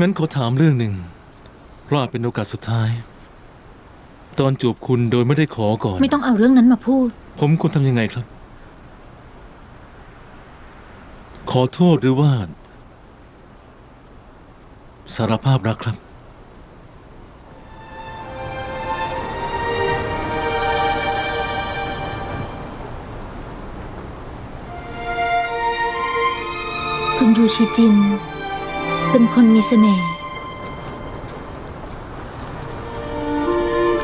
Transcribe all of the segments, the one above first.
งั้นขอถามเรื่องหนึ่งเพราะอาจเป็นโอกาสสุดท้าย ตอนจูบคุณโดยไม่ได้ขอก่อน ไม่ต้องเอาเรื่องนั้นมาพูด ผมควรทำยังไงครับ ขอโทษหรือว่า สารภาพรักครับ คุณยูชิจิน เป็นคนมีเสน่ห์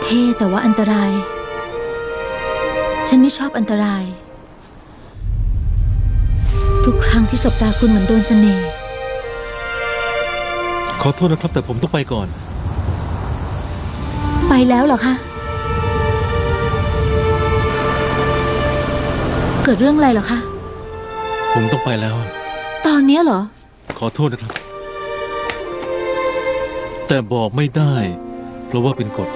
เท่แต่ว่าอันตราย ฉันไม่ชอบอันตราย ทุกครั้งที่สบตาคุณเหมือนโดนเสน่ห์ขอโทษนะครับ แต่ผมต้องไปก่อน ไปแล้วเหรอคะเกิดเรื่องอะไรเหรอคะ ผมต้องไปแล้ว ตอนเนี้ยเหรอ ขอโทษนะครับ แต่บอกไม่ได้ เพราะว่าเป็นกฎ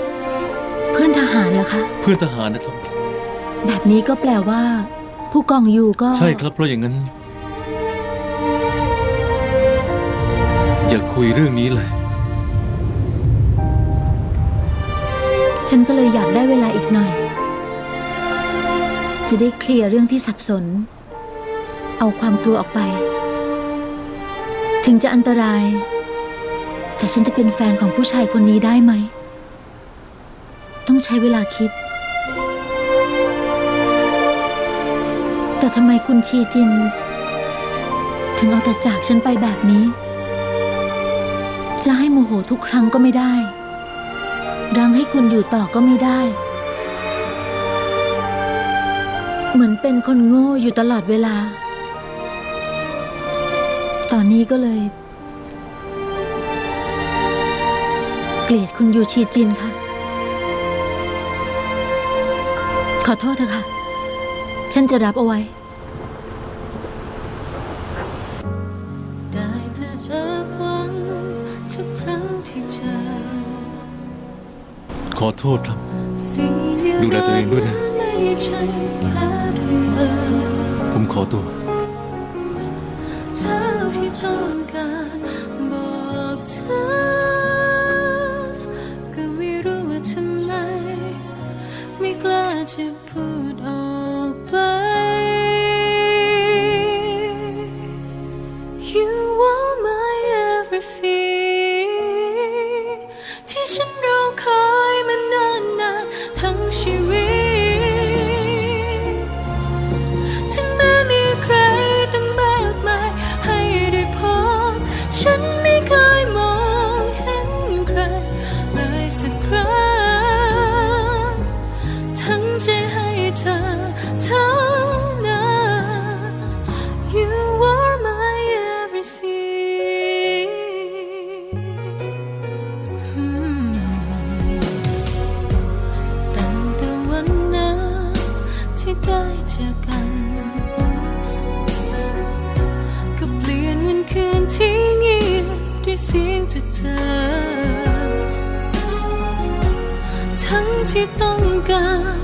เพื่อนทหารเหรอคะ เพื่อนทหารนะครับ แบบนี้ก็แปลว่า ผู้กองยูก็ ใช่ครับเพราะอย่างนั้น อย่าคุยเรื่องนี้เลย ฉันก็เลยอยากได้เวลาอีกหน่อย จะได้เคลียร์เรื่องที่สับสน เอาความกลัวออกไป ถึงจะอันตราย แต่ฉันจะเป็นแฟนของผู้ชายคนนี้ได้ไหม ต้องใช้เวลาคิด แต่ทำไมคุณชีจิน ถึงเอาแต่จากฉันไปแบบนี้ จะให้โมโหทุกครั้งก็ไม่ได้ รังให้คุณอยู่ต่อก็ไม่ได้ เหมือนเป็นคนโง่อยู่ตลอดเวลา ตอนนี้ก็เลย เกลียดคุณยูชีจินค่ะ ขอโทษเถอะค่ะ ฉันจะรับเอาไว้ ได้แต่เอิบหวังทุกครั้งที่เจอ ขอโทษครับ สิ่งที่ดูแลตัวเองด้วยนะ ไม่ใช่แค่บังเอิญผมขอตัวเท่าที่ต้องการ You are my everything อ ทั้งที่ต้องการ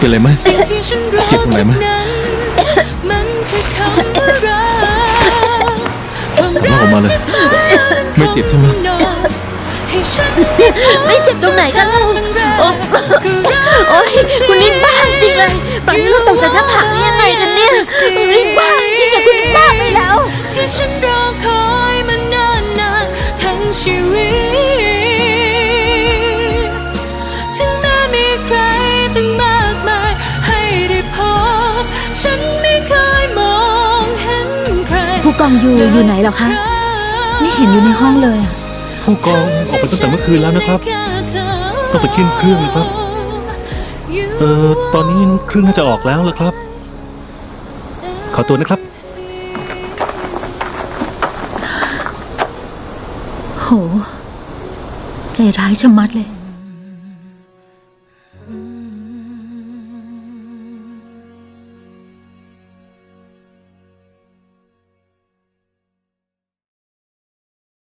เป็นไรไหมสิ่งที่ฉันรู้เจ็บตรงไหนสึกไหมนั้นมันคือคำว่ารักความว่าออกมาเลยที่ฟ้านั้นไม่เจ็บใช่ไหมคงนอนให้ฉันได้พบไม่เจ็บตรงไหนกันเล่าเธอครั้งแรกโอ๊ยคือรักโอ๊ยที่คุณนี่บ้าจริงเลยฝันว่าเราตกจากหน้าผาได้ยังไงกันเนี่ยคุณนี่บ้าจริงอะคุณนี่บ้าไปแล้วที่ฉันรอ กองยูอยู่ไหนเหรอคะเลยสักรั้งไม่เห็นอยู่ในห้องเลยอะผู้กองออกไปตั้งแต่เมื่อคืนแล้วนะครับตั้งแต่ขึ้นเครื่องเลยครับ เออตอนนี้เครื่องน่าจะออกแล้วละครับ ขอตัวนะครับ โห ใจร้ายชะมัดเลย